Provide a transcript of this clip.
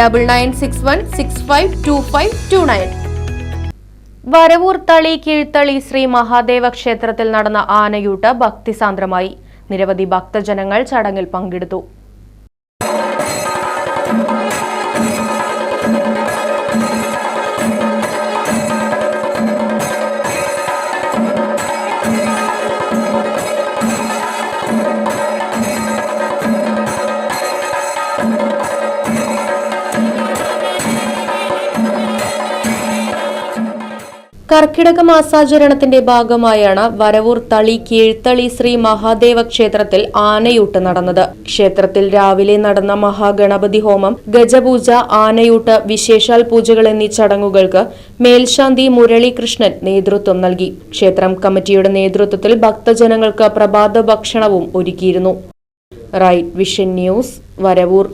double nine six one six five two five two nine Varavoor Thali Keezhthali Shri Mahadeva ക്ഷേത്രത്തിൽ നടന്ന ആനയൂട്ട് ഭക്തിസാന്ദ്രമായി. നിരവധി ഭക്തജനങ്ങൾ ചടങ്ങിൽ പങ്കെടുത്തു. കർക്കിടക മാസാചരണത്തിന്റെ ഭാഗമായാണ് വരവൂർ തളി കീഴ്ത്തളി ശ്രീ മഹാദേവ ക്ഷേത്രത്തിൽ ആനയൂട്ട് നടന്നത്. ക്ഷേത്രത്തിൽ രാവിലെ നടന്ന മഹാഗണപതി ഹോമം ഗജപൂജ ആനയൂട്ട് വിശേഷാൽ പൂജകൾ എന്നീ ചടങ്ങുകൾക്ക് മേൽശാന്തി മുരളീകൃഷ്ണൻ നേതൃത്വം നൽകി. ക്ഷേത്രം കമ്മിറ്റിയുടെ നേതൃത്വത്തിൽ ഭക്തജനങ്ങൾക്ക് പ്രഭാത ഭക്ഷണവും ഒരുക്കിയിരുന്നു. Right vision news Varavoor.